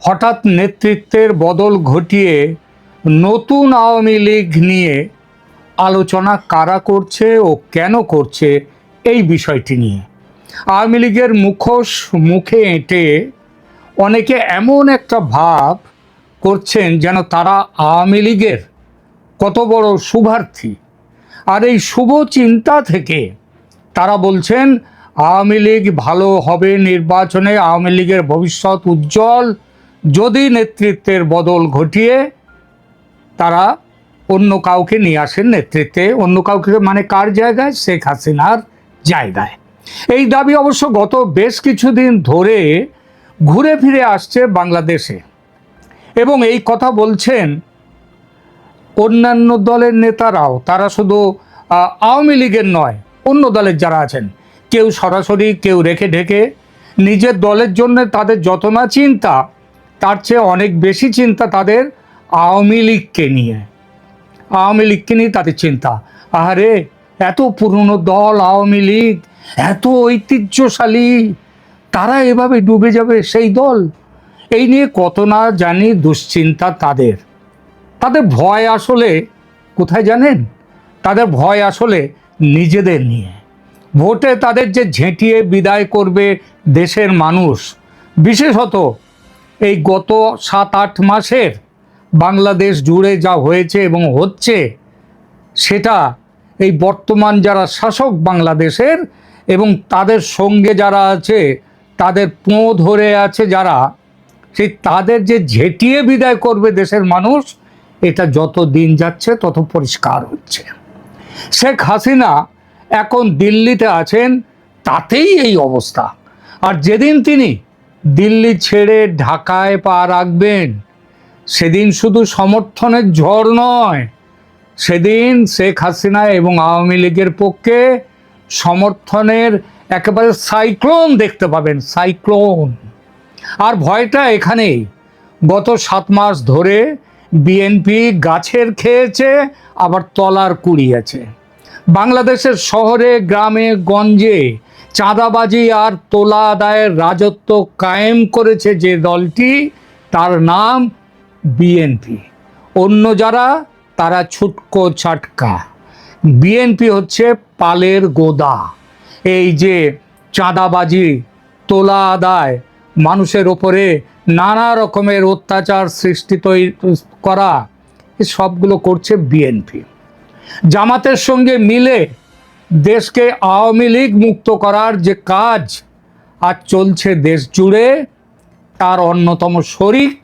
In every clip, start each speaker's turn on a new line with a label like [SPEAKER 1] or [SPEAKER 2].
[SPEAKER 1] হঠাৎ নেতৃত্বের বদল ঘটিয়ে নতুন আওয়ামী লীগ নিয়ে আলোচনা কারা করছে ও কেন করছে এই বিষয়টি নিয়ে। আওয়ামী লীগের মুখোশ মুখে এঁটে অনেকে এমন একটা ভাব করছেন যেন তারা আওয়ামী লীগের কত বড় শুভার্থী। আর এই শুভ চিন্তা থেকে তারা বলছেন, আওয়ামী লীগ ভালো হবে নির্বাচনে, আওয়ামী লীগের ভবিষ্যৎ উজ্জ্বল যদি নেতৃত্বের বদল ঘটিয়ে তারা অন্য কাউকে নিয়ে আসেন নেতৃত্বে, অন্য কাউকে মানে কার জায়গায়? শেখ হাসিনার জায়গায়। এই দাবি অবশ্য গত বেশ কিছুদিন ধরে ঘুরে ফিরে আসছে বাংলাদেশে এবং এই কথা বলছেন অন্যান্য দলের নেতারাও। তারা শুধু আওয়ামী লীগের নয়, অন্য দলের যারা আছেন, কেউ সরাসরি, কেউ রেখে ঢেকে নিজের দলের জন্য তাদের যত না চিন্তা তার চেয়ে অনেক বেশি চিন্তা তাদের আওয়ামী লীগকে নিয়ে। আওয়ামী লীগকে নিয়ে তাদের চিন্তা। আরে এত পুরনো দল আওয়ামী লীগ, এত ঐতিহ্যশালী, তারা এভাবে ডুবে যাবে সেই দল? এই নিয়ে কত না জানি দুশ্চিন্তা তাদের। তাদের ভয় আসলে কোথায় জানেন? তাদের ভয় আসলে নিজেদের নিয়ে। ভোটে তাদের যে ঝেঁটিয়ে বিদায় করবে দেশের মানুষ, বিশেষত এই গত সাত, আট মাসের বাংলাদেশ জুড়ে যা হয়েছে এবং হচ্ছে, সেটা এই বর্তমান যারা শাসক বাংলাদেশের এবং তাদের সঙ্গে যারা আছে, তাদের পোঁ ধরে আছে যারা, সেই তাদের যে ঝেঁটিয়ে বিদায় করবে দেশের মানুষ, এটা যত দিন যাচ্ছে তত পরিষ্কার হচ্ছে। শেখ হাসিনা এখন দিল্লিতে আছেন, তাতেই এই অবস্থা। আর যেদিন তিনি দিল্লি ছেড়ে ঢাকায় পা রাখবেন। সেদিন শুধু সমর্থনের ঝড় নয়, সেদিন শেখ হাসিনা এবং আওয়ামী লীগের পক্ষে সমর্থনের একেবারে সাইক্লোন দেখতে পাবেন, সাইক্লোন। আর ভয়টা এখানেই, গত সাত মাস ধরে বিএনপি গাছের খেয়েছে, আবার তলার কুড়িয়েছে। বাংলাদেশের শহরে, গ্রামে, গঞ্জে চাঁদাবাজি আর তোলা আদায়ের রাজত্ব কায়েম করেছে যে দলটি, তার নাম বিএনপি। অন্য যারা, তারা ছুটকো ছাটকা। বিএনপি হচ্ছে পালের গোদা। এই যে চাঁদাবাজি তোলা আদায় মানুষের ওপরে নানা রকমের অত্যাচার সৃষ্টি তৈরি করা সবগুলো করছে বিএনপি। জামাতের সঙ্গে মিলে দেশকে আওয়ামী লীগ মুক্ত করার যে কাজ আজ চলছে দেশ জুড়ে, তার অন্যতম শরিক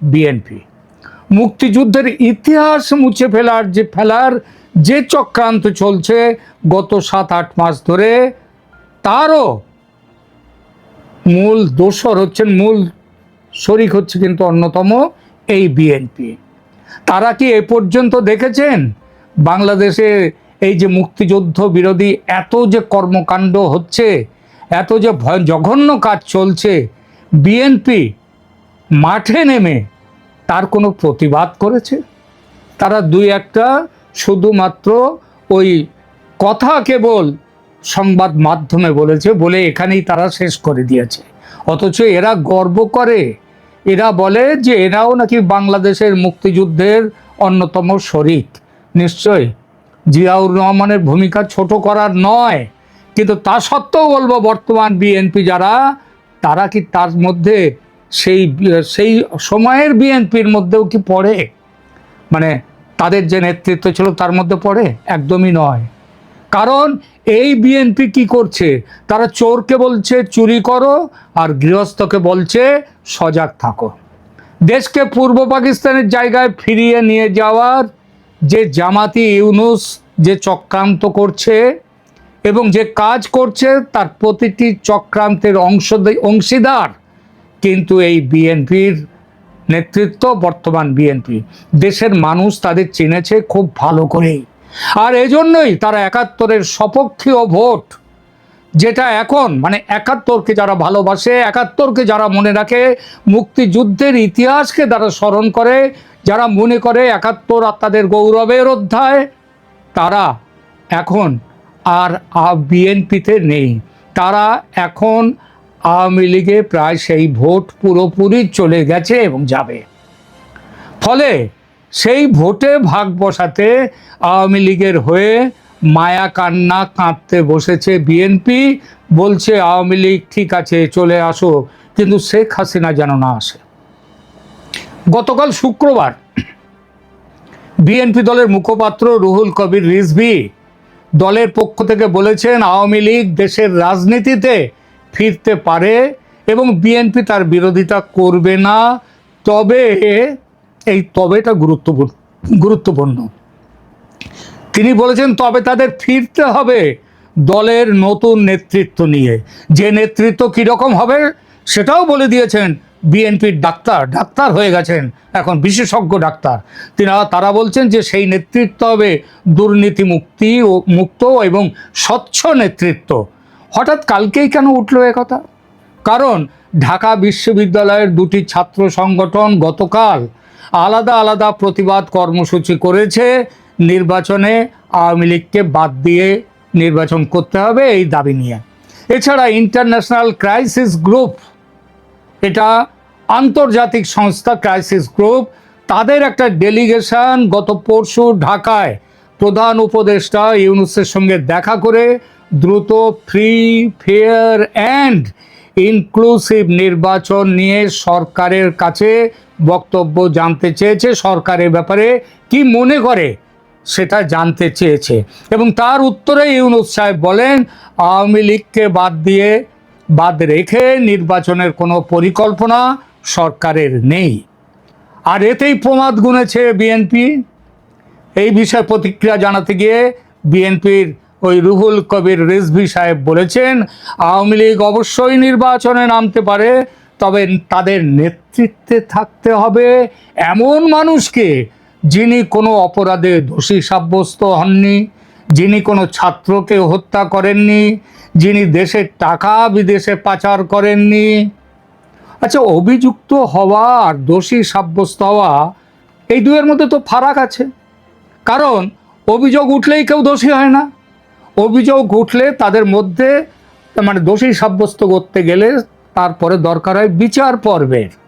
[SPEAKER 1] বিএনপি। মুক্তিযুদ্ধের ইতিহাস মুছে ফেলার যে ফেলার যে চক্রান্ত চলছে গত সাত, আট মাস ধরে, তারও মূল দোসর হচ্ছেন, মূল শরিক হচ্ছে কিন্তু অন্যতম এই বিএনপি। তারা কি এ পর্যন্ত দেখেছেন? বাংলাদেশে এই যে মুক্তিযুদ্ধ বিরোধী এত যে কর্মকাণ্ড হচ্ছে, এত যে ভয়, জঘন্য কাজ চলছে বিএনপি মাঠে নেমে তার কোনো প্রতিবাদ করেছে? তারা দুই একটা শুধুমাত্র ওই কথা কেবল সংবাদ মাধ্যমে বলেছে বলে এখানেই তারা শেষ করে দিয়েছে। অথচ এরা গর্ব করে। এরা বলে যে এরাও নাকি বাংলাদেশের মুক্তিযুদ্ধের অন্যতম শরিক। নিশ্চয় জিয়াউর রহমানের ভূমিকা ছোট করার নয়। কিন্তু তা সত্ত্বেও বলব বর্তমান বিএনপি যারা, তারা কি তার মধ্যে সেই সেই সময়ের বিএনপির মধ্যেও কি পড়ে? মানে তাদের যে নেতৃত্ব ছিল তার মধ্যে পড়ে? একদমই নয়। কারণ এই বিএনপি কি করছে? তারা চোরকে বলছে, চুরি করো, আর গৃহস্থকে বলছে, সজাগ থাকো। দেশকে পূর্ব পাকিস্তানের জায়গায় ফিরিয়ে নিয়ে যাওয়ার যে জামাতি ইউনুস যে চক্রান্ত করছে এবং যে কাজ করছে, তার প্রতিটি চক্রান্তের অংশ অংশীদার কিন্তু এই বিএনপির নেতৃত্ব, বর্তমান বিএনপি। দেশের মানুষ তাদের চিনেছে খুব ভালো করেই। আর এজন্যই তারা একাত্তরের সপক্ষীয় ভোট যেটা এখন মানে একাত্তরকে যারা ভালোবাসে, একাত্তরকে যারা মনে রাখে, মুক্তিযুদ্ধের ইতিহাসকে যারা স্মরণ করে, যারা মনে করে একাত্তর আর তাদের গৌরবের অধ্যায়, তারা এখন আর বিএনপিতে নেই। তারা এখন আওয়ামী লীগে প্রায় সেই ভোট পুরোপুরি চলে গেছে এবং যাবে। ফলে সেই ভোটে ভাগ বসাতে আওয়ামী লীগের হয়ে মায়া কান্না কাঁদতে বসেছে বিএনপি বলছে, আওয়ামী লীগ ঠিক আছে, চলে আসো। কিন্তু শেখ হাসিনা যেন না আসে। গতকাল শুক্রবার বিএনপি দলের মুখপাত্র রুহুল কবির রিজভি দলের পক্ষ থেকে বলেছেন, আওয়ামী লীগ দেশের রাজনীতিতে ফিরতে পারে এবং বিএনপি তার বিরোধিতা করবে না। তবে, এই তবেটা গুরুত্বপূর্ণ গুরুত্বপূর্ণ। তিনি বলেছেন, তবে তাদের ফিরতে হবে দলের নতুন নেতৃত্ব নিয়ে। যে নেতৃত্ব কীরকম হবে, সেটাও বলে দিয়েছেন বিএনপির ডাক্তার। ডাক্তার হয়ে গেছেন এখন, বিশেষজ্ঞ ডাক্তার। তিনারা, তারা বলছেন যে সেই নেতৃত্ব হবে দুর্নীতি মুক্তি ও মুক্ত এবং স্বচ্ছ নেতৃত্ব। হঠাৎ কালকেই কেন উঠল কথা? কারণ ঢাকা বিশ্ববিদ্যালয়ের দুটি ছাত্র সংগঠন গতকাল আলাদা আলাদা প্রতিবাদ কর্মসূচি করেছে নির্বাচনে আওয়ামী লীগকে বাদ দিয়ে নির্বাচন করতে হবে এই দাবি নিয়ে। এছাড়া ইন্টারন্যাশনাল ক্রাইসিস গ্রুপ এটা আন্তর্জাতিক সংস্থা ক্রাইসিস গ্রুপ তাদের একটা ডেলিগেশন গত পরশু ঢাকায় প্রধান উপদেষ্টা ইউনুসের সঙ্গে দেখা করে দ্রুত ফ্রি ফেয়ার অ্যান্ড ইনক্লুসিভ নির্বাচন নিয়ে সরকারের কাছে বক্তব্য জানতে চেয়েছে। সরকারের ব্যাপারে কি মনে করে সেটা জানতে চেয়েছে। এবং তার উত্তরে ইউনুস সাহেব বলেন, আওয়ামী লীগকে বাদ দিয়ে, বাদ রেখে নির্বাচনের কোনো পরিকল্পনা সরকারের নেই। আর এতেই প্রমাদ গুনেছে বিএনপি। এই বিষয়ে প্রতিক্রিয়া জানাতে গিয়ে বিএনপির ওই রুহুল কবির রিজভি সাহেব বলেছেন, আওয়ামী লীগ অবশ্যই নির্বাচনে নামতে পারে, তবে তাদের নেতৃত্বে থাকতে হবে এমন মানুষকে যিনি কোনো অপরাধে দোষী সাব্যস্ত হননি, যিনি কোনো ছাত্রকে হত্যা করেননি, যিনি দেশের টাকা বিদেশে পাচার করেননি। আচ্ছা অভিযুক্ত হওয়া আর দোষী সাব্যস্ত হওয়া, এই দুয়ের মধ্যে তো ফারাক আছে। কারণ, অভিযোগ উঠলেই কেউ দোষী হয় না। অভিযোগ উঠলে তাদের মধ্যে মানে দোষী সাব্যস্ত করতে গেলে তারপরে দরকার হয় বিচার পর্বের।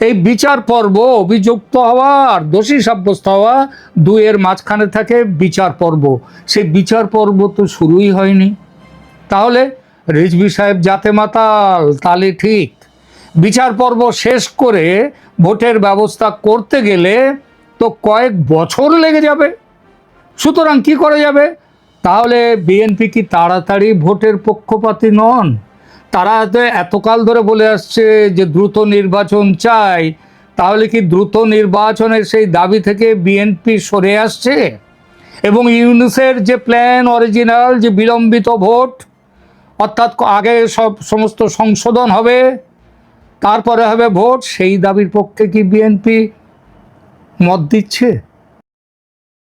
[SPEAKER 1] এই বিচার পর্ব অভিযুক্ত হওয়া আর দোষী সাব্যস্ত হওয়া দুয়ের মাঝখানে থাকে বিচার পর্ব। সেই বিচার পর্ব তো শুরুই হয়নি। তাহলে রিজভি সাহেব, জাতে মাতাল, তালে ঠিক। বিচার পর্ব শেষ করে ভোটের ব্যবস্থা করতে গেলে তো কয়েক বছর লেগে যাবে। সুতরাং কি করা যাবে? তাহলে বিএনপি কি তাড়াতাড়ি ভোটের পক্ষপাতী নন? তারা এতকাল ধরে বলে আসছে যে দ্রুত নির্বাচন চাই, তাহলে কি দ্রুত নির্বাচনের সেই দাবি থেকে বিএনপি সরে আসছে? এবং ইউনুসের যে প্ল্যান অরিজিনাল যে বিলম্বিত ভোট, অর্থাৎ আগে সব সমস্ত সংশোধন হবে, তারপরে হবে ভোট, সেই দাবির পক্ষে কি বিএনপি মত দিচ্ছে?